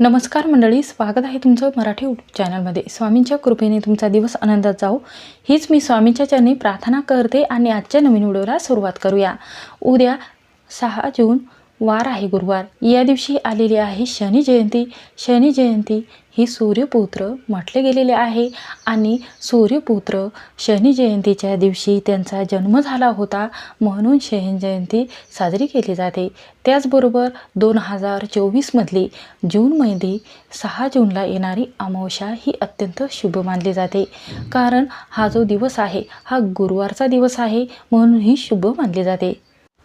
नमस्कार मंडळी स्वागत आहे तुमचं मराठी यूट्यूब चॅनलमध्ये. स्वामींच्या कृपेने तुमचा दिवस आनंदात जाऊ हीच मी स्वामींच्या चरणी प्रार्थना करते आणि आजच्या नवीन व्हिडिओला सुरुवात करूया. उद्या सहा जून वार आहे गुरुवार. या दिवशी आलेली आहे शनी जयंती. शनी जयंती ही सूर्यपुत्र म्हटले गेलेले आहे आणि सूर्यपुत्र शनी जयंतीच्या दिवशी त्यांचा जन्म झाला होता म्हणून शनी जयंती साजरी केली जाते. त्याचबरोबर दोन हजार चोवीसमधली जून महिने सहा जूनला येणारी अमावस्या ही अत्यंत शुभ मानली जाते. कारण हा जो दिवस आहे हा गुरुवारचा दिवस आहे म्हणून ही शुभ मानली जाते.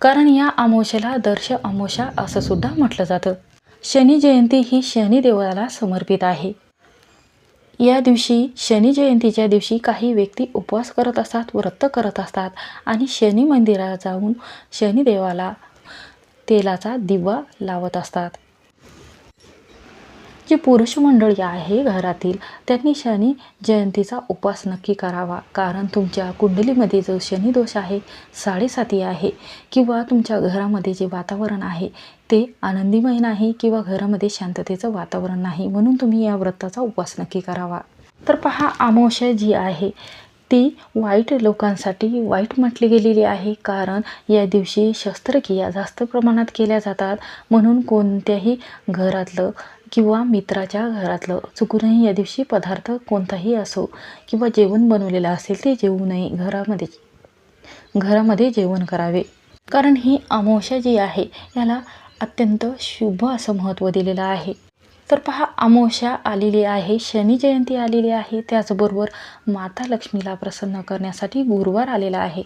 कारण या अमोशेला दर्श अमोशा असं सुद्धा म्हटलं जातं. शनी जयंती ही शनिदेवाला समर्पित आहे. या दिवशी शनी जयंतीच्या दिवशी काही व्यक्ती उपवास करत असतात व्रत करत असतात आणि शनी मंदिरात जाऊन शनिदेवाला तेलाचा दिवा लावत असतात. जी पुरुष मंडळी आहे घरातील त्यांनी शनी जयंतीचा उपवास नक्की करावा. कारण तुमच्या कुंडलीमध्ये जो शनी दोष आहे साडेसाती आहे किंवा तुमच्या घरामध्ये जे वातावरण आहे ते आनंदीमय नाही किंवा घरामध्ये शांततेचं वातावरण नाही म्हणून तुम्ही या व्रताचा उपवास नक्की करावा. तर पहा अमावस्या जी आहे ती वाईट लोकांसाठी वाईट म्हटली गेलेली आहे. कारण या दिवशी शस्त्रक्रिया जास्त प्रमाणात केल्या जातात. म्हणून कोणत्याही घरातलं किंवा मित्राच्या घरातलं चुकूनही या दिवशी पदार्थ कोणताही असो किंवा जेवण बनवलेलं असेल ते जेवू नये घरामध्ये घरामध्ये जेवण करावे. कारण ही अमावस्या जी आहे याला अत्यंत शुभ असं महत्त्व दिलेलं आहे. तर पहा अमावस्या आलेली आहे शनी जयंती आलेली आहे. त्याचबरोबर माता लक्ष्मीला प्रसन्न करण्यासाठी गुरुवार आलेला आहे.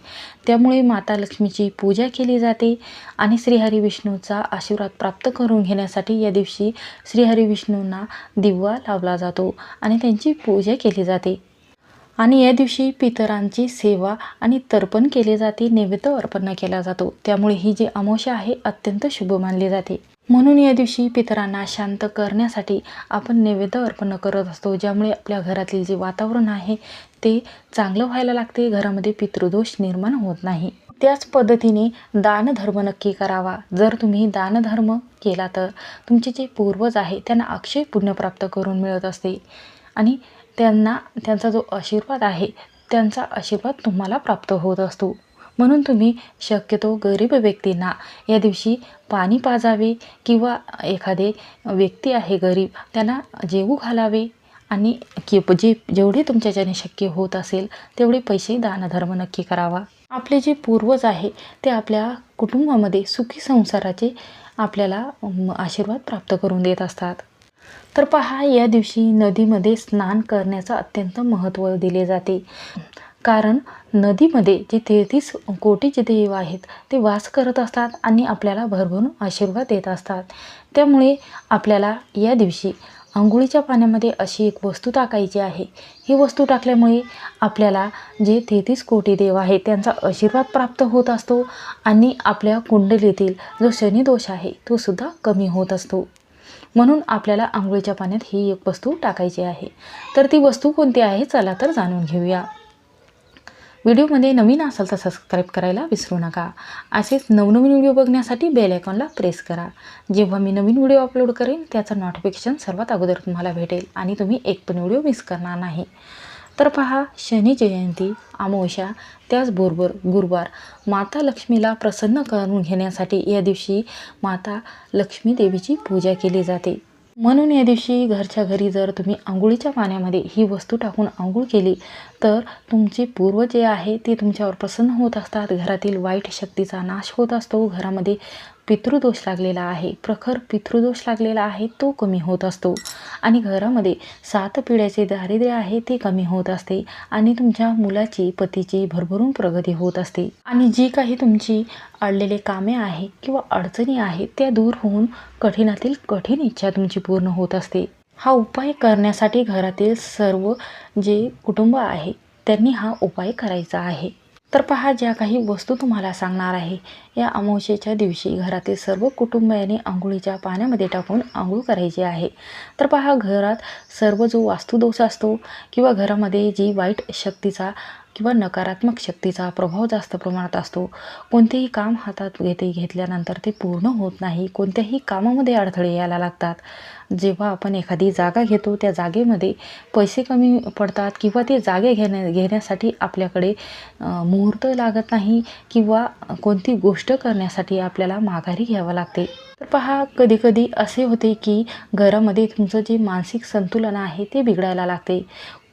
त्यामुळे माता लक्ष्मीची पूजा केली जाते आणि श्रीहरी विष्णूचा आशीर्वाद प्राप्त करून घेण्यासाठी या दिवशी श्रीहरी विष्णूंना दिवा लावला जातो आणि त्यांची पूजा केली जाते. आणि या दिवशी पितरांची सेवा आणि तर्पण केले जाते नैवेद्य अर्पण केला जातो. त्यामुळे ही जी अमावस्या आहे अत्यंत शुभ मानली जाते. म्हणून या दिवशी पितरांना शांत करण्यासाठी आपण नैवेद्य अर्पण करत असतो. ज्यामुळे आपल्या घरातील जे वातावरण आहे ते चांगलं व्हायला लागते. घरामध्ये पितृदोष निर्माण होत नाही. त्याच पद्धतीने दानधर्म नक्की करावा. जर तुम्ही दानधर्म केला तर तुमचे जे पूर्वज आहे त्यांना अक्षय पुण्य प्राप्त करून मिळत असते. आणि त्यांना त्यांचा जो आशीर्वाद आहे त्यांचा आशीर्वाद तुम्हाला प्राप्त होत असतो. म्हणून तुम्ही शक्यतो गरीब व्यक्तींना या दिवशी पाणी पाजावे किंवा एखादे व्यक्ती आहे गरीब त्यांना जेवू घालावे आणि कि जे जेवढे तुमच्याच्याने शक्य होत असेल तेवढे पैसे दानधर्म नक्की करावा. आपले जे पूर्वज आहे ते आपल्या कुटुंबामध्ये सुखी संसाराचे आपल्याला आशीर्वाद प्राप्त करून देत असतात. तर पहा या दिवशी नदीमध्ये स्नान करण्याचं अत्यंत महत्त्व दिले जाते. कारण नदीमध्ये जे तेहतीस कोटीचे देव आहेत ते वास करत असतात आणि आपल्याला भरभरून आशीर्वाद देत असतात. त्यामुळे आपल्याला या दिवशी आंघोळीच्या पाण्यामध्ये अशी एक वस्तू टाकायची आहे. ही वस्तू टाकल्यामुळे आपल्याला जे तेहतीस कोटी देव आहेत त्यांचा आशीर्वाद प्राप्त होत असतो आणि आपल्या कुंडलीतील जो शनिदोष आहे तो सुद्धा कमी होत असतो. म्हणून आपल्याला आंघोळीच्या पाण्यात ही एक वस्तू टाकायची आहे. तर ती वस्तू कोणती आहे चला तर जाणून घेऊया. व्हिडिओमध्ये नवीन असाल तर सबस्क्राईब करायला विसरू नका. असेच नवनवीन व्हिडिओ बघण्यासाठी बेल आयकॉनला प्रेस करा. जेव्हा मी नवीन व्हिडिओ अपलोड करेन त्याचं नोटिफिकेशन सर्वात अगोदर तुम्हाला भेटेल आणि तुम्ही एक पण व्हिडिओ मिस करणार नाही. तर पहा शनी जयंती अमावस्या त्याचबरोबर गुरुवार. माता लक्ष्मीला प्रसन्न करून घेण्यासाठी या दिवशी माता लक्ष्मी देवीची पूजा केली जाते. म्हणून या दिवशी घरच्या घरी जर तुम्ही आंघोळीच्या पाण्यामध्ये ही वस्तू टाकून आंघोळ केली तर तुमचे पूर्व जे आहे ते तुमच्यावर प्रसन्न होत असतात. घरातील वाईट शक्तीचा नाश होत असतो. घरामध्ये पितृदोष लागलेला आहे. प्रखर पितृदोष लागलेला आहे तो कमी होत असतो. आणि घरामध्ये सात पिढ्याचे दारिद्र्य आहे ते कमी होत असते. आणि तुमच्या मुलाची पतीची भरभरून प्रगती होत असते. आणि जी काही तुमची अडलेले कामे आहे किंवा अडचणी आहेत त्या दूर होऊन कठीणातील कठीण इच्छा तुमची पूर्ण होत असते. हा उपाय करण्यासाठी घरातील सर्व जे कुटुंब आहे त्यांनी हा उपाय करायचा आहे. तर पहा ज्या काही वस्तू तुम्हाला सांगणार आहे या अमावशेच्या दिवशी घरातील सर्व कुटुंबियांनी आंघोळीच्या पाण्यामध्ये टाकून आंघोळ करायची आहे. तर पहा घरात सर्व जो वास्तुदोष असतो किंवा घरामध्ये जी वाईट शक्तीचा किंवा नकारात्मक शक्तीचा प्रभाव जास्त प्रमाणात असतो. कोणतेही काम हातात घेते घेतल्यानंतर ते पूर्ण होत नाही. कोणत्याही कामामध्ये अडथळे यायला लागतात. जेव्हा आपण एखादी जागा घेतो त्या जागेमध्ये पैसे कमी पडतात किंवा ते जागे घेण्या घेण्यासाठी आपल्याकडे मुहूर्त लागत नाही किंवा कोणती गोष्ट करण्यासाठी आपल्याला माघारी घ्यावं लागते. तर पहा कधीकधी असे होते की घरामध्ये तुमचं जे मानसिक संतुलन आहे ते बिघडायला लागते.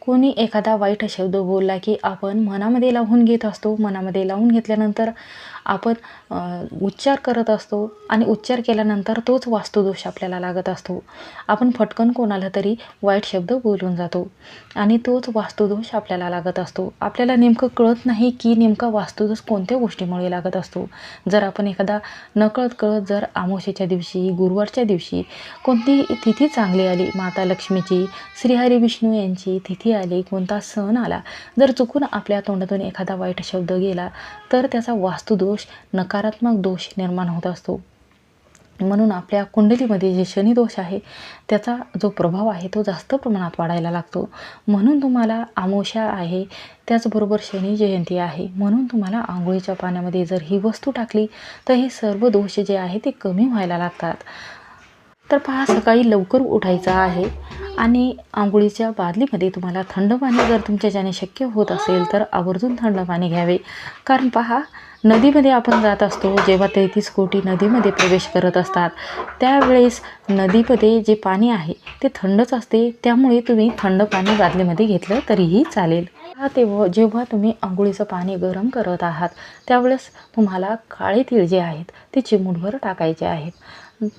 कोणी एखादा वाईट शब्द बोलला की आपण मनामध्ये लावून घेत असतो. मनामध्ये लावून घेतल्यानंतर आपण उच्चार करत असतो आणि उच्चार केल्यानंतर तोच वास्तुदोष आपल्याला लागत असतो. आपण फटकन कोणाला तरी वाईट शब्द बोलून जातो आणि तोच वास्तुदोष आपल्याला लागत असतो. आपल्याला नेमकं कळत नाही की नेमका वास्तुदोष कोणत्या गोष्टीमुळे लागत असतो. जर आपण एखादा नकळत कळत जर आमोशेच्या दिवशी गुरुवारच्या दिवशी कोणती तिथी चांगली आली माता लक्ष्मीची श्रीहरी विष्णू यांची तिथी आली कोणता सण आला जर चुकून आपल्या तोंडातून एखादा वाईट शब्द गेला तर त्याचा वास्तुदोष दोष नकारात्मक दोष निर्माण होत असतो. म्हणून आपल्या कुंडलीमध्ये जे शनिदोष आहे त्याचा जो प्रभाव आहे तो जास्त प्रमाणात वाढायला लागतो. म्हणून तुम्हाला आमोशा आहे त्याचबरोबर शनी जयंती आहे. म्हणून तुम्हाला आंघोळीच्या पाण्यामध्ये जर ही वस्तू टाकली तर हे सर्व दोष जे आहे ते कमी व्हायला लागतात. तर पहा सकाळी लवकर उठायचं आहे आणि आंघोळीच्या बादलीमध्ये तुम्हाला थंड पाणी जर तुमच्याच्याने शक्य होत असेल तर आवर्जून थंड पाणी घ्यावे. कारण पहा नदीमध्ये आपण जात असतो जेव्हा तेहतीस कोटी नदीमध्ये प्रवेश करत असतात त्यावेळेस नदीमध्ये जे पाणी आहे ते थंडच असते त्यामुळे तुम्ही थंड पाणी बादलीमध्ये घेतलं तरीही चालेल. हा तेव्हा जेव्हा तुम्ही आंघोळीचं पाणी गरम करत आहात त्यावेळेस तुम्हाला काळे तीळ जे आहेत ते चिमूटभर टाकायचे आहेत.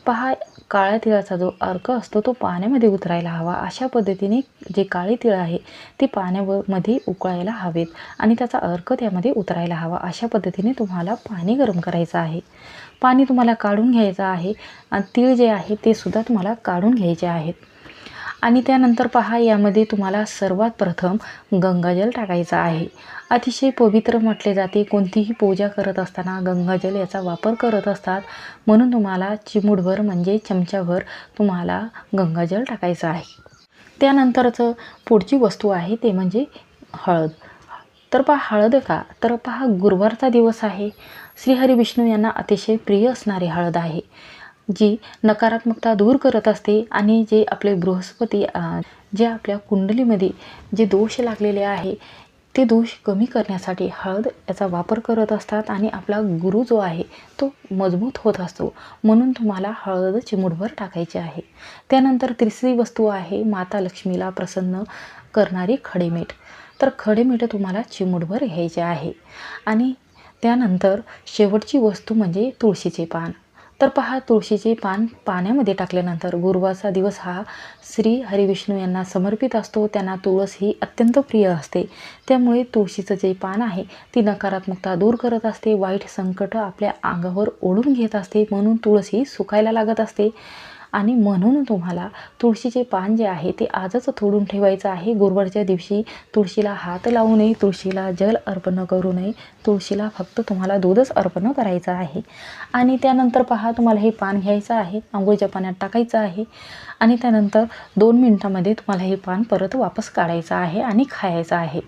पहा काळ्या तिळाचा जो अर्क असतो तो पाण्यामध्ये उतरायला हवा. अशा पद्धतीने जे काळे तिळ आहे ते पाण्यामध्ये उकळायला हवेत आणि त्याचा अर्क त्यामध्ये उतरायला हवा. अशा पद्धतीने तुम्हाला पाणी गरम करायचं आहे. पाणी तुम्हाला काढून घ्यायचं आहे. आणि तीळ जे आहे ते सुद्धा तुम्हाला काढून घ्यायचे आहेत. आणि त्यानंतर पहा यामध्ये तुम्हाला सर्वात प्रथम गंगाजल टाकायचं आहे. अतिशय पवित्र म्हटले जाते कोणतीही पूजा करत असताना गंगाजल याचा वापर करत असतात. म्हणून तुम्हाला चिमूटभर म्हणजे चमच्याभर तुम्हाला गंगाजल टाकायचं आहे. त्यानंतरचं पुढची वस्तू आहे ते म्हणजे हळद. तर पहा हळद का? तर पहा गुरुवारचा दिवस आहे. श्रीहरी विष्णू यांना अतिशय प्रिय असणारी हळद आहे. जी नकारात्मकता दूर करत असते आणि जे आपले बृहस्पती जे आपल्या कुंडलीमध्ये जे दोष लागलेले आहे ते दोष कमी करण्यासाठी हळद याचा वापर करत असतात आणि आपला गुरु जो आहे तो मजबूत होत असतो. म्हणून तुम्हाला हळद चिमूटभर टाकायची आहे. त्यानंतर तिसरी वस्तू आहे माता लक्ष्मीला प्रसन्न करणारी खडेमीठ तर खडेमीठ तुम्हाला चिमूटभर घ्यायचे आहे. आणि त्यानंतर शेवटची वस्तू म्हणजे तुळशीचे पान. तर पहा तुळशीचे पान पाण्यामध्ये टाकल्यानंतर गुरुवारचा दिवस हा श्री हरिविष्णू यांना समर्पित असतो. त्यांना तुळस ही अत्यंत प्रिय असते. त्यामुळे तुळशीचं जे पान आहे ती नकारात्मकता दूर करत असते वाईट संकट आपल्या अंगावर ओढून घेत असते म्हणून तुळस ही सुकायला लागत असते. आणि म्हणून तुम्हाला तुळशीचे पान जे आहे ते आजच तोडून ठेवायचं आहे. गुरुवारच्या दिवशी तुळशीला हात लावू नये तुळशीला जल अर्पण करू नये तुळशीला फक्त तुम्हाला दूधच अर्पण करायचं आहे. आणि त्यानंतर पहा तुम्हाला हे पान घ्यायचं आहे आंघोळीच्या पाण्यात टाकायचं आहे. आणि त्यानंतर दोन मिनटामध्ये तुम्हाला हे पान परत वापस काढायचं आहे आणि खायचं आहे.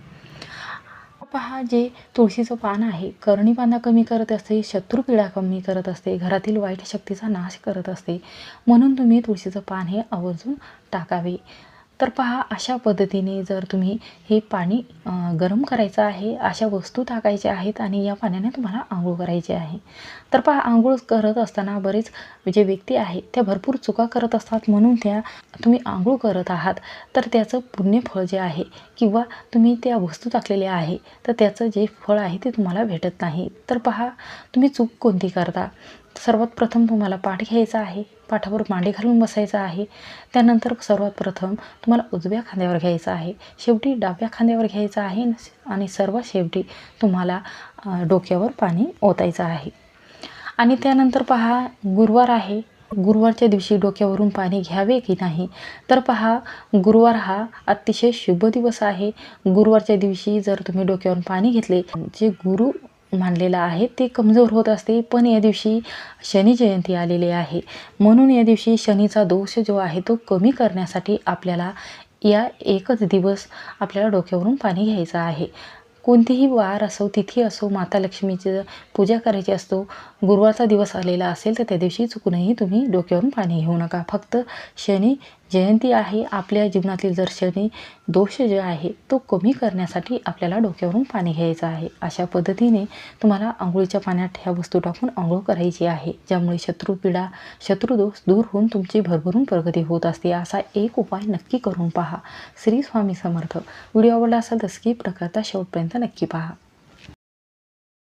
पहा जे तुळशीचं पान आहे करणीपाना कमी करत असते शत्रुपीडा कमी करत असते घरातील वाईट शक्तीचा नाश करत असते. म्हणून तुम्ही तुळशीचं पान हे आवर्जून टाकावे. तर पहा अशा पद्धतीने जर तुम्ही हे पाणी गरम करायचं आहे अशा वस्तू टाकायच्या आहेत आणि या पाण्याने तुम्हाला आंघोळ करायची आहे. तर पहा आंघोळ करत असताना बरेच जे व्यक्ती आहेत त्या भरपूर चुका करत असतात. म्हणून त्या तुम्ही आंघोळ करत आहात. तर त्याचं पुण्यफळ जे आहे किंवा तुम्ही त्या वस्तू टाकलेल्या आहे तर त्याचं जे फळ आहे ते तुम्हाला भेटत नाही. तर पहा तुम्ही चूक कोणती करता? सर्वात प्रथम तुम्हाला पाठ घ्यायचा आहे. पाठावर मांडी घालून बसायचं आहे. त्यानंतर सर्वात प्रथम तुम्हाला उजव्या खांद्यावर घ्यायचं आहे. शेवटी डाव्या खांद्यावर घ्यायचं आहे आणि सर्वात शेवटी तुम्हाला डोक्यावर पाणी ओतायचं आहे. आणि त्यानंतर पहा गुरुवार आहे. गुरुवारच्या दिवशी डोक्यावरून पाणी घ्यावे की नाही? तर पहा गुरुवार हा अतिशय शुभ दिवस आहे. गुरुवारच्या दिवशी जर तुम्ही डोक्यावरून पाणी घेतले जे गुरु मानलेलं आहे. ते कमजोर होत असते पण या दिवशी शनी जयंती आलेली आहे. म्हणून या दिवशी शनीचा दोष जो आहे तो कमी करण्यासाठी आपल्याला या एकच दिवस आपल्याला डोक्यावरून पाणी घ्यायचं आहे. कोणतीही वार असो तिथी असो माता लक्ष्मीची पूजा करायची असतो गुरुवारचा दिवस आलेला असेल तर त्या दिवशी चुकूनही तुम्ही डोक्यावरून पाणी घेऊ नका. फक्त शनी जयंती आहे आपल्या जीवनातील दर्शनी दोष जे आहे तो कमी करण्यासाठी आपल्याला डोक्यावरून पाणी घ्यायचं आहे. अशा पद्धतीने तुम्हाला आंघोळीच्या पाण्यात ह्या वस्तू टाकून आंघोळ करायची आहे ज्यामुळे शत्रुपीडा शत्रुदोष दूर होऊन तुमची भरभरून प्रगती होत असते. असा एक उपाय नक्की करून पहा. श्री स्वामी समर्थ. व्हिडिओ आवडला असेल तर स्किप न करता शेवटपर्यंत नक्की पहा.